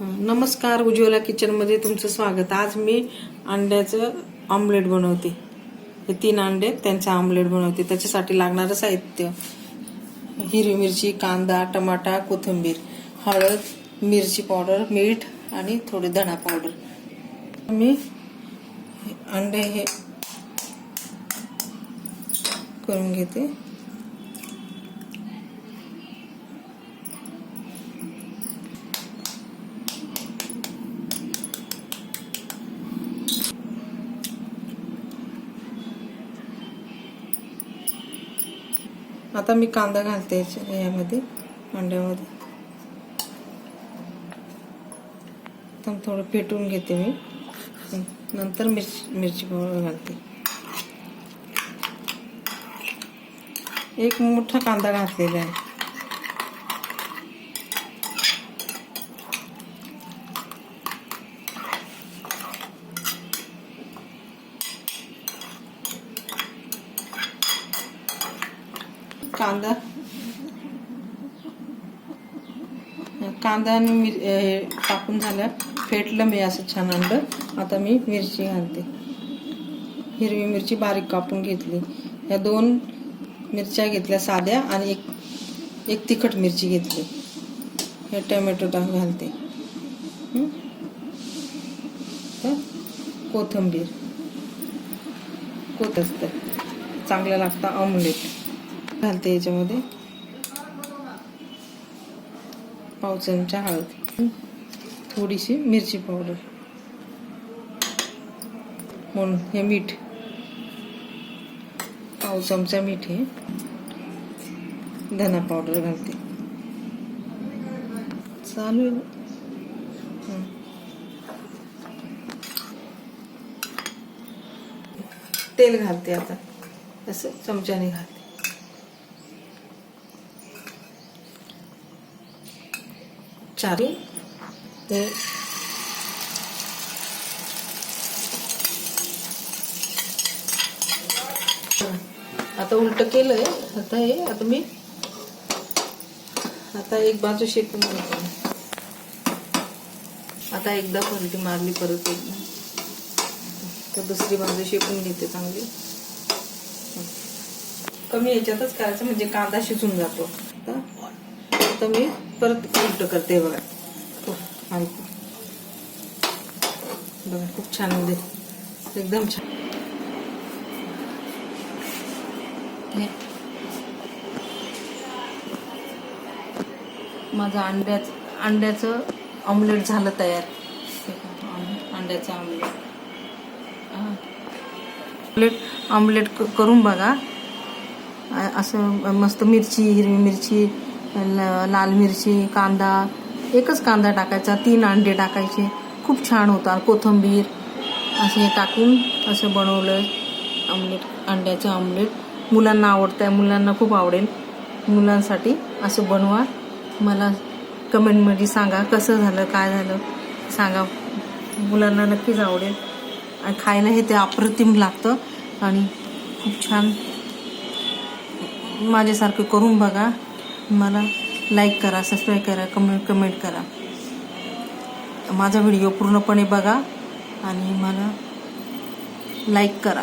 नमस्कार उज्ज्वला किचनमध्ये तुमचं स्वागत. आज मी अंड्याचं ऑमलेट बनवते. हे तीन अंडे त्यांचं ऑमलेट बनवते. त्याच्यासाठी लागणारं साहित्य. हिरवी मिरची कांदा टमाटा कोथिंबीर हळद मिरची पावडर मीठ आणि थोडे धणा पावडर. मी अंडे हे करून घेते. आता मी कांदा घालते याच्या- यामध्ये अंड्यामध्ये तर थोडं फेटून घेते मी. नंतर मिरची मिरची पावडर घालते. एक मोठा कांदा घातलेला आहे. कांदा. कांदा आणि मिर हे टाकून झालं फेटलं मी असं छान आणलं आता मी मिरची घालते. हिरवी मिरची बारीक कापून घेतली. या दोन मिरच्या घेतल्या साध्या आणि एक एक तिखट मिरची घेतली. हे टोमॅटो टाक घालते. कोथंबीर. कोथिंबीर कोत असतं. चांगलं लागतं ऑमलेट. घालते याच्यामध्ये. पाव चमचा हळद. थोडीशी मिरची पावडर. म्हणून हे मीठ. पाव चमचा मीठ हे. धना पावडर घालते. चालू आहे तेल घालते आता. तसं चमच्याने घालते. चारी ते आता उलट केलंय. आता हे आता मी आता एक बाजू शेकून घेते. आता एकदा पलटी मारली परत एकदा तर दुसरी बाजू शेकून घेते चांगली. कमी याच्यातच करायचं म्हणजे कांदा शिजून जातो. आता मी परत उलट करते बघा. हो, बघा खूप छान म्हणजे एकदम छान. माझं अंड्याच अंड्याचं ऑमलेट झालं तयार. अंड्याचं ऑमलेट ऑमलेट ऑमलेट करून बघा. असं मस्त मिरची हिरवी मिरची लाल मिरची कांदा एकच कांदा टाकायचा तीन अंडे टाकायचे. खूप छान होतात कोथिंबीर असे टाकून असं बनवलं. ऑमलेट अंड्याचं ऑमलेट मुलांना आवडतं आहे मुलांना खूप आवडेल. मुलांसाठी असं बनवा. मला कमेंटमध्ये सांगा कसं झालं काय झालं. सांगा. मुलांना नक्कीच आवडेल. आणि खायला हे ते अप्रतिम लागतं. आणि खूप छान. माझ्यासारखं करून बघा. मला लाईक करा सबस्क्राईब करा कमेंट कमेंट करा. माझा व्हिडिओ पूर्णपणे बघा आणि मला लाईक करा.